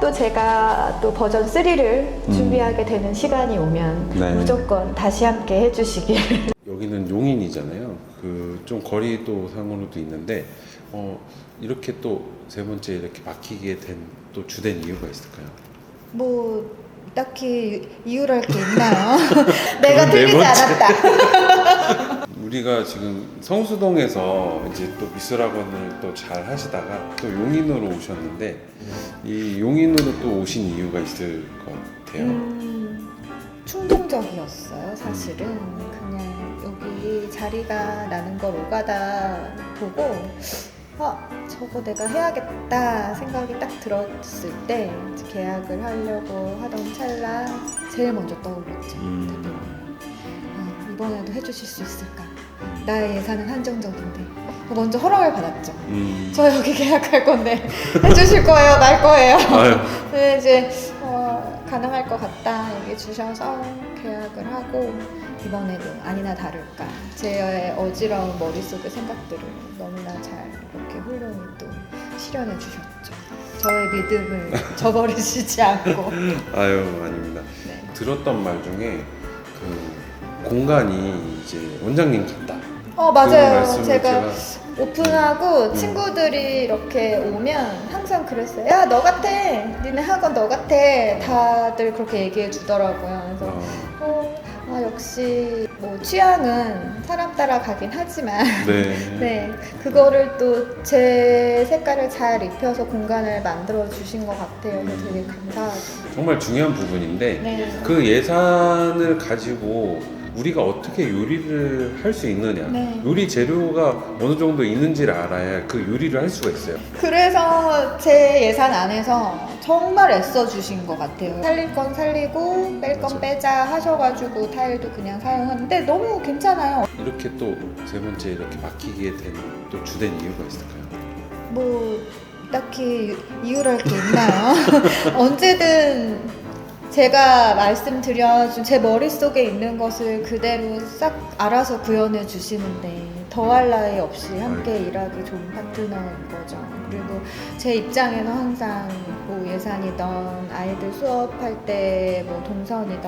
또 제가 또 버전 3를 준비하게 되는 시간이 오면 네. 무조건 다시 함께 해주시길. 여기는 용인이잖아요. 그 좀 거리도 상으로도 있는데 어, 이렇게 또 세 번째 이렇게 막히게 된 또 주된 이유가 있을까요? 뭐 딱히 이유랄 게 있나요? 내가 그럼 네 틀리지 번째. 않았다. 우리가 지금 성수동에서 이제 또 미술학원을 또 잘 하시다가 또 용인으로 오셨는데 이 용인으로 또 오신 이유가 있을 것 같아요. 음, 충동적이었어요, 사실은. 그냥 여기 자리가 나는 걸 오가다 보고, 아, 저거 내가 해야겠다 생각이 딱 들었을 때 계약을 하려고 하던 찰나 제일 먼저 떠올랐죠. 음. 대표님. 아, 이번에도 해주실 수 있을까? 나의 예산은 한정적인데. 먼저 허락을 받았죠. 음. 저 여기 계약할 건데 해주실 거예요, 말 거예요. 아유, 네, 이제 어, 가능할 것 같다 얘기해 주셔서 계약을 하고 이번에도 아니나 다를까 제 어지러운 머릿속의 생각들을 너무나 잘 이렇게 훌륭히 또 실현해 주셨죠. 저의 믿음을 저버리시지 않고 아유 아닙니다. 네. 들었던 말 중에 그 공간이 이제 원장님 같다. 어그 맞아요. 말씀을 제가 오픈하고 음. 친구들이 이렇게 오면 항상 그랬어요. 야, 너 같아. 니네 학원 너 같아. 다들 그렇게 얘기해 주더라고요. 그래서 어, 어, 아, 역시 뭐 취향은 사람 따라 가긴 하지만 네. 네 그거를 또 제 색깔을 잘 입혀서 공간을 만들어 주신 것 같아요. 그래서 되게 감사하죠. 정말 중요한 부분인데 네. 그 예산을 가지고 우리가 어떻게 요리를 할 수 있느냐 네. 요리 재료가 어느 정도 있는지를 알아야 그 요리를 할 수가 있어요 그래서 제 예산 안에서 정말 애써 주신 것 같아요. 살릴 건 살리고 뺄 건. 빼자 하셔가지고 타일도 그냥 사용하는데 너무 괜찮아요. 이렇게 또 세 번째 이렇게 막히게 된 또 주된 이유가 있을까요? 뭐 딱히 이유랄 게 있나요? 언제든 제가 말씀드려준 제 머릿속에 있는 것을 그대로 싹 알아서 구현해 주시는데 더할 나위 없이 함께 일하기 좋은 파트너인 거죠. 그리고 제 입장에는 항상 뭐 예산이던 아이들 수업할 때 뭐 동선이던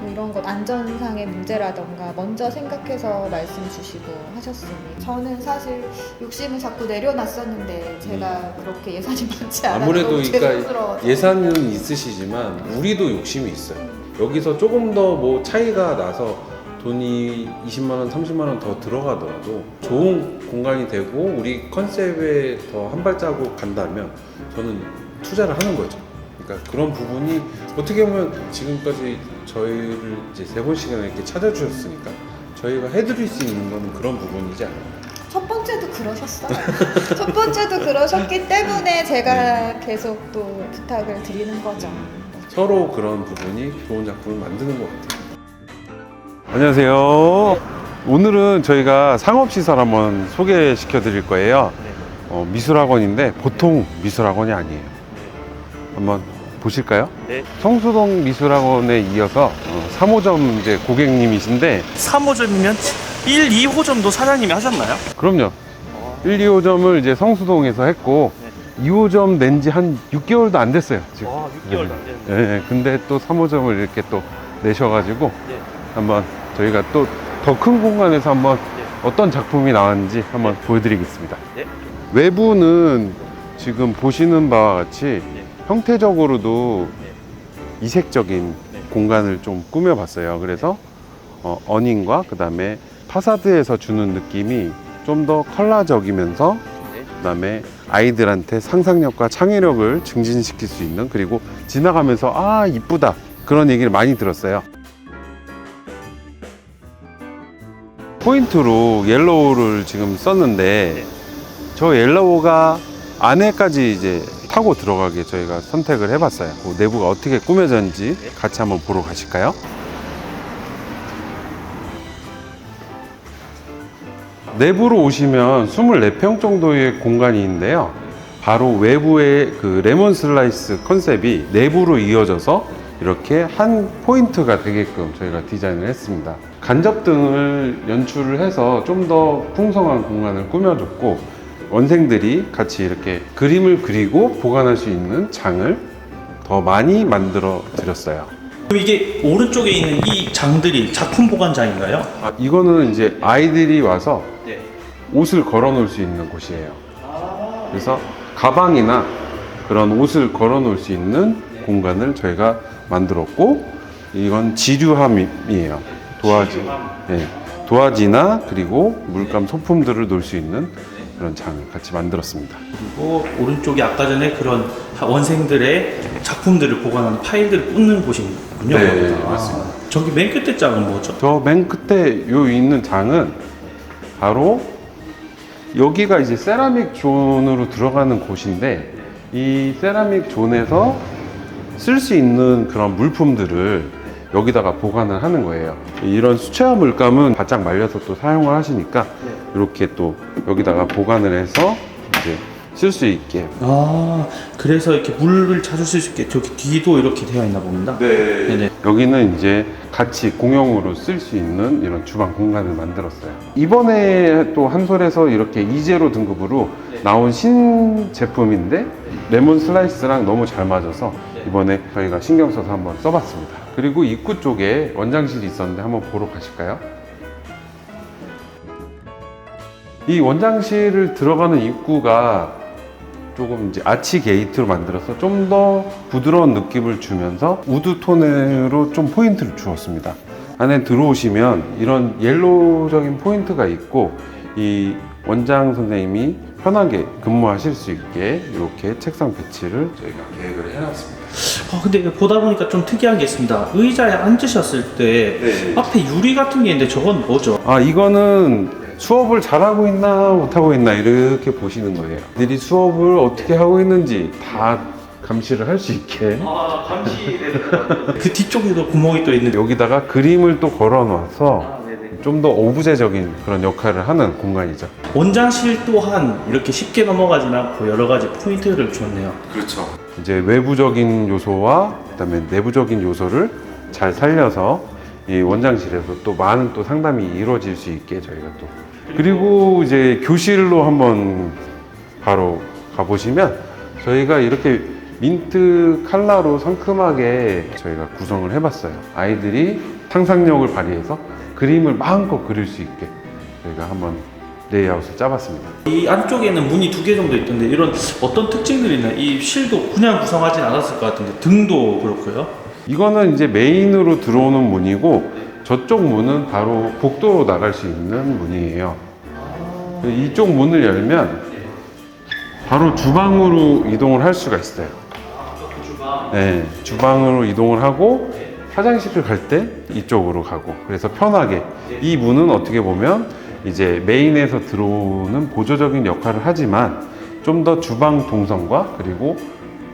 뭐 이런 것 안전상의 문제라던가 먼저 생각해서 말씀 주시고 하셨으니 저는 사실 욕심을 자꾸 내려놨었는데 제가 그렇게 예산이 많지 않아서 아무래도 그러니까 죄송스러워서. 예산은 있으시지만 우리도 욕심이 있어요 여기서 조금 더 뭐 차이가 나서 돈이 20만 원, 30만 원 더 들어가더라도 좋은 공간이 되고 우리 컨셉에 더 한 발자국 간다면 저는 투자를 하는 거죠. 그러니까 그런 부분이 어떻게 보면 지금까지 저희를 이제 세 번씩이나 이렇게 찾아주셨으니까 저희가 해드릴 수 있는 거는 그런 부분이지 않나요? 첫 번째도 그러셨어요. 첫 번째도 그러셨기 때문에 제가 계속 또 부탁을 드리는 거죠. 서로 그런 부분이 좋은 작품을 만드는 것 같아요. 안녕하세요. 오늘은 저희가 상업시설 한번 소개시켜 드릴 거예요. 어, 미술학원인데 보통 미술학원이 아니에요. 한번 보실까요? 네. 성수동 미술학원에 이어서 어, 3호점 이제 고객님이신데 3호점이면 1, 2호점도 사장님이 하셨나요? 그럼요. 1, 2호점을 이제 성수동에서 했고 2호점 낸 지 한 6개월도 안 됐어요. 지금. 와, 6개월도 안 됐는데. 예, 예. 근데 또 3호점을 이렇게 또 내셔가지고 네. 한번 저희가 또 더 큰 공간에서 한번 네. 어떤 작품이 나왔는지 한번 보여드리겠습니다. 네. 외부는 지금 보시는 바와 같이 네. 형태적으로도 네. 이색적인 네. 공간을 좀 꾸며봤어요. 그래서 어, 어닝과 그 다음에 파사드에서 주는 느낌이 좀 더 컬러적이면서 네. 그다음에 아이들한테 상상력과 창의력을 증진시킬 수 있는 그리고 지나가면서 아 이쁘다 그런 얘기를 많이 들었어요. 포인트로 옐로우를 지금 썼는데 네. 저 옐로우가 안에까지 이제 타고 들어가게 저희가 선택을 해봤어요. 그 내부가 어떻게 꾸며졌는지 네. 같이 한번 보러 가실까요? 내부로 오시면 24평 정도의 공간이 있는데요. 바로 외부의 그 레몬 슬라이스 컨셉이 내부로 이어져서 이렇게 한 포인트가 되게끔 저희가 디자인을 했습니다. 간접등을 연출을 해서 좀 더 풍성한 공간을 꾸며줬고 원생들이 같이 이렇게 그림을 그리고 보관할 수 있는 장을 더 많이 만들어 드렸어요. 그럼 이게 오른쪽에 있는 이 장들이 작품 보관장인가요? 아, 이거는 이제 아이들이 와서 네. 옷을 걸어 놓을 수 있는 곳이에요. 그래서 가방이나 그런 옷을 걸어 놓을 수 있는 공간을 저희가 만들었고 이건 지류함이에요. 도화지. 네. 도화지나 그리고 물감 소품들을 놓을 수 있는 그런 장을 같이 만들었습니다. 그리고 오른쪽이 아까 전에 그런 원생들의 작품들을 보관하는 파일들을 꽂는 곳이군요. 네, 아, 맞습니다. 저기 맨 끝에 장은 뭐죠? 저 맨 끝에 요 있는 장은 바로 여기가 이제 세라믹 존으로 들어가는 곳인데 이 세라믹 존에서 쓸 수 있는 그런 물품들을 여기다가 보관을 하는 거예요. 이런 수채화 물감은 바짝 말려서 또 사용을 하시니까 이렇게 또 여기다가 보관을 해서 이제 쓸 수 있게 아, 그래서 이렇게 물을 자주 쓸 수 있게 저기 뒤도 이렇게 되어 있나 봅니다. 네네. 여기는 이제 같이 공용으로 쓸 수 있는 이런 주방 공간을 만들었어요. 이번에 또 한솔에서 이렇게 이제로 등급으로 나온 신 제품인데 레몬 슬라이스랑 너무 잘 맞아서 이번에 저희가 신경 써서 한번 써봤습니다. 그리고 입구 쪽에 원장실이 있었는데 한번 보러 가실까요? 이 원장실을 들어가는 입구가 조금 이제 아치 게이트로 만들어서 좀 더 부드러운 느낌을 주면서 우드 톤으로 좀 포인트를 주었습니다. 안에 들어오시면 이런 옐로우적인 포인트가 있고 이 원장 선생님이 편하게 근무하실 수 있게 이렇게 책상 배치를 저희가 계획을 해놨습니다. 아, 근데 보다 보니까 좀 특이한 게 있습니다. 의자에 앉으셨을 때 네. 앞에 유리 같은 게 있는데 저건 뭐죠? 아 이거는 수업을 잘하고 있나 못하고 있나 이렇게 보시는 거예요. 들이 수업을 어떻게 하고 있는지 다 감시를 할 수 있게 아, 감시되는 그 뒤쪽에도 구멍이 또 있는데. 여기다가 그림을 또 걸어놔서 아. 좀 더 오브제적인 그런 역할을 하는 공간이죠. 원장실 또한 이렇게 쉽게 넘어가진 않고 여러 가지 포인트를 줬네요. 그렇죠. 이제 외부적인 요소와 그다음에 내부적인 요소를 잘 살려서 이 원장실에서 또 많은 또 상담이 이루어질 수 있게 저희가 또 그리고 이제 교실로 한번 바로 가보시면 저희가 이렇게 민트 칼라로 상큼하게 저희가 구성을 해봤어요. 아이들이 상상력을 발휘해서 그림을 마음껏 그릴 수 있게 저희가 한번 레이아웃을 짜봤습니다. 이 안쪽에는 문이 두 개 정도 있던데 이런 어떤 특징들이 있나요? 이 실도 그냥 구성하진 않았을 것 같은데 등도 그렇고요. 이거는 이제 메인으로 들어오는 문이고 저쪽 문은 바로 복도로 나갈 수 있는 문이에요. 이쪽 문을 열면 바로 주방으로 이동을 할 수가 있어요. 네, 주방으로 이동을 하고 화장실을 갈 때 이쪽으로 가고 그래서 편하게 이 문은 어떻게 보면 이제 메인에서 들어오는 보조적인 역할을 하지만 좀 더 주방 동선과 그리고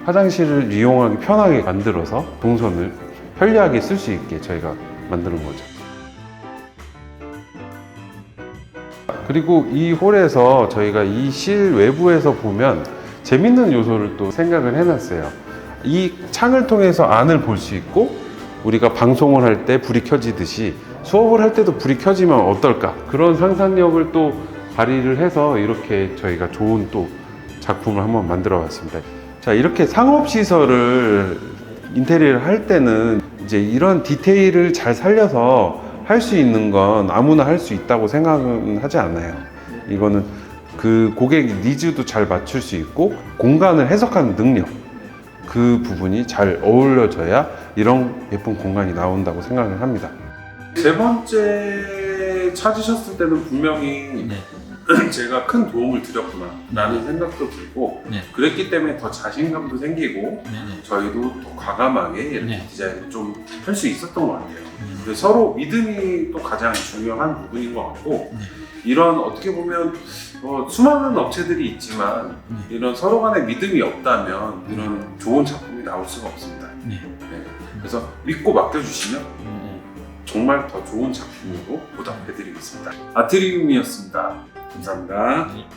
화장실을 이용하기 편하게 만들어서 동선을 편리하게 쓸 수 있게 저희가 만드는 거죠. 그리고 이 홀에서 저희가 이 실 외부에서 보면 재밌는 요소를 또 생각을 해놨어요. 이 창을 통해서 안을 볼 수 있고 우리가 방송을 할 때 불이 켜지듯이 수업을 할 때도 불이 켜지면 어떨까 그런 상상력을 또 발휘를 해서 이렇게 저희가 좋은 또 작품을 한번 만들어 봤습니다. 자 이렇게 상업 시설을 인테리어를 할 때는 이제 이런 디테일을 잘 살려서 할 수 있는 건 아무나 할 수 있다고 생각은 하지 않아요. 이거는 그 고객 니즈도 잘 맞출 수 있고 공간을 해석하는 능력 그 부분이 잘 어울려져야 이런 예쁜 공간이 나온다고 생각을 합니다. 세 번째 찾으셨을 때는 분명히 제가 큰 도움을 드렸구나라는 생각도 들고 네. 그랬기 때문에 더 자신감도 생기고 저희도 더 과감하게 이렇게 네. 디자인을 좀 할 수 있었던 것 같아요. 그래서 서로 믿음이 또 가장 중요한 부분인 것 같고 네. 이런 어떻게 보면 어, 수많은 업체들이 있지만 네. 이런 서로 간에 믿음이 없다면 이런 좋은 작품이 나올 수가 없습니다. 네. 네. 그래서 믿고 맡겨주시면 정말 더 좋은 작품으로 보답해드리겠습니다. 아트리움이었습니다. 감사합니다. 네.